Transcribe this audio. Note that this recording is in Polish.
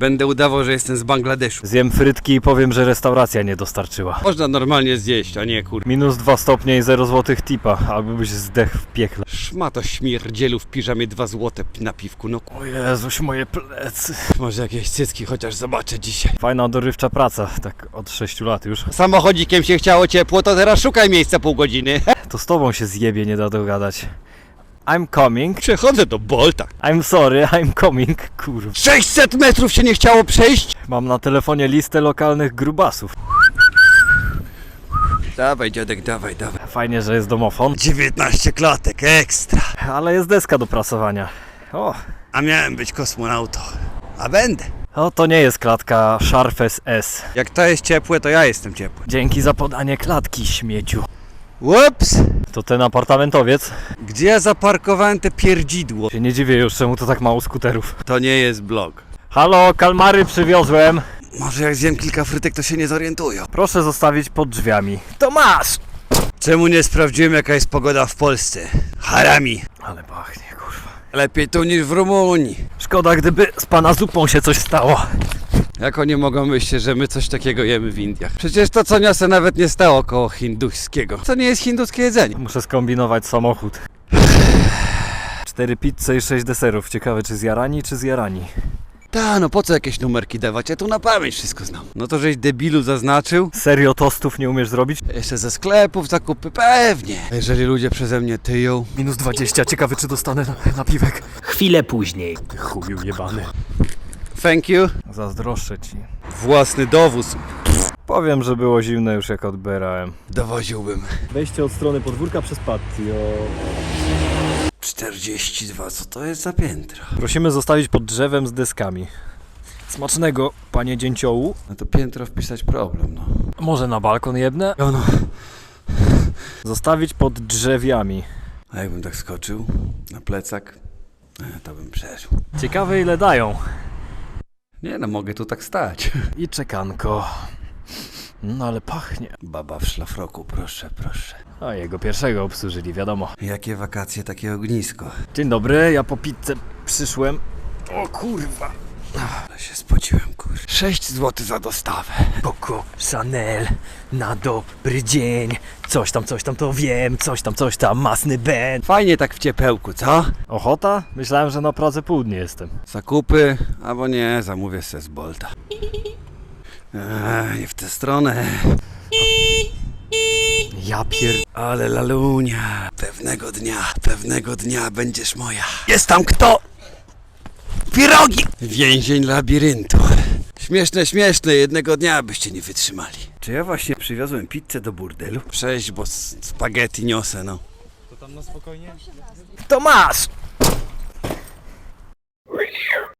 Będę udawał, że jestem z Bangladeszu. Zjem frytki i powiem, że restauracja nie dostarczyła. Można normalnie zjeść, a nie kur... Minus 2 stopnie i 0 złotych tipa, albo byś zdechł w piekle. Szmato śmierdzielu w piżamie dwa złote na piwku, no ku- O Jezuś, moje plecy. Może jakieś cycki chociaż zobaczę dzisiaj. Fajna, dorywcza praca, tak od 6 lat już. Samochodzikiem się chciało ciepło, to teraz szukaj miejsca pół godziny. To z tobą się zjebie, nie da dogadać. I'm coming. Przechodzę do Bolta. I'm sorry, I'm coming. Kurwa. 600 metrów się nie chciało przejść? Mam na telefonie listę lokalnych grubasów. Dawaj dziadek, dawaj, dawaj. Fajnie, że jest domofon, 19 klatek, ekstra. ale jest deska do prasowania. O, A miałem być kosmonauto. A będę. o to nie jest klatka Sharfes S. Jak to jest ciepłe, to ja jestem ciepły. Dzięki za podanie klatki, śmieciu. Ups! To ten apartamentowiec? Gdzie ja zaparkowałem te pierdzidło? Się nie dziwię już, czemu to tak mało skuterów. To nie jest blog. Halo, kalmary przywiozłem. Może jak zjem kilka frytek, to się nie zorientują. Proszę zostawić pod drzwiami. To masz! Czemu nie sprawdziłem, jaka jest pogoda w Polsce? Harami. Ale pachnie, kurwa. Lepiej tu niż w Rumunii. Szkoda, gdyby z pana zupą się coś stało. Jak oni mogą myśleć, że my coś takiego jemy w Indiach? Przecież to, co niosę, nawet nie stało koło hinduskiego. To nie jest hinduskie jedzenie. Muszę skombinować samochód. Cztery pizze i sześć deserów. Ciekawe, czy z jarani, czy z jarani. Ta, no po co jakieś numerki dawać? Ja tu na pamięć wszystko znam. No to żeś debilu zaznaczył? Serio tostów nie umiesz zrobić? Jeszcze ze sklepów zakupy, pewnie. Jeżeli ludzie przeze mnie tyją, Minus 20. Ciekawy, czy dostanę na- napiwek. Chwilę później. Ty chuju jebany. Thank you. Zazdroszczę ci. Własny dowóz. Powiem, że było zimne już jak odbierałem. Dowoziłbym. Wejście od strony podwórka przez patio. 42, co to jest za piętro? Prosimy zostawić pod drzewem z deskami. Smacznego, panie dzięciołu. No to piętro wpisać problem, no. Może na balkon jedne? No, no. Zostawić pod drzewami. A jakbym tak skoczył na plecak, e, to bym przeżył. Ciekawe ile dają. Nie no, mogę tu tak stać. I czekanko. No ale pachnie. Baba w szlafroku, proszę, proszę. A jego pierwszego obsłużyli, wiadomo. Jakie wakacje, takie ognisko. Dzień dobry, ja po pizzę przyszłem. O kurwa. Ale się spociłem, kur. 6 zł za dostawę. Coco Chanel na dobry dzień. Coś tam, coś tam to wiem, coś tam, coś tam, masny Ben. Fajnie tak w ciepełku, co? Ochota? Myślałem, że na Pradze Południe jestem. Zakupy, albo nie, zamówię se z Bolta. Eee, nie w tę stronę. Ja pier... Ale lalunia, pewnego dnia, pewnego dnia będziesz moja. Jest tam kto? Pirogi! Więzień labiryntu. Śmieszne, śmieszne, jednego dnia byście nie wytrzymali. Czy ja właśnie przywiozłem pizzę do burdelu? Przejść, bo spaghetti niosę, no. To masz!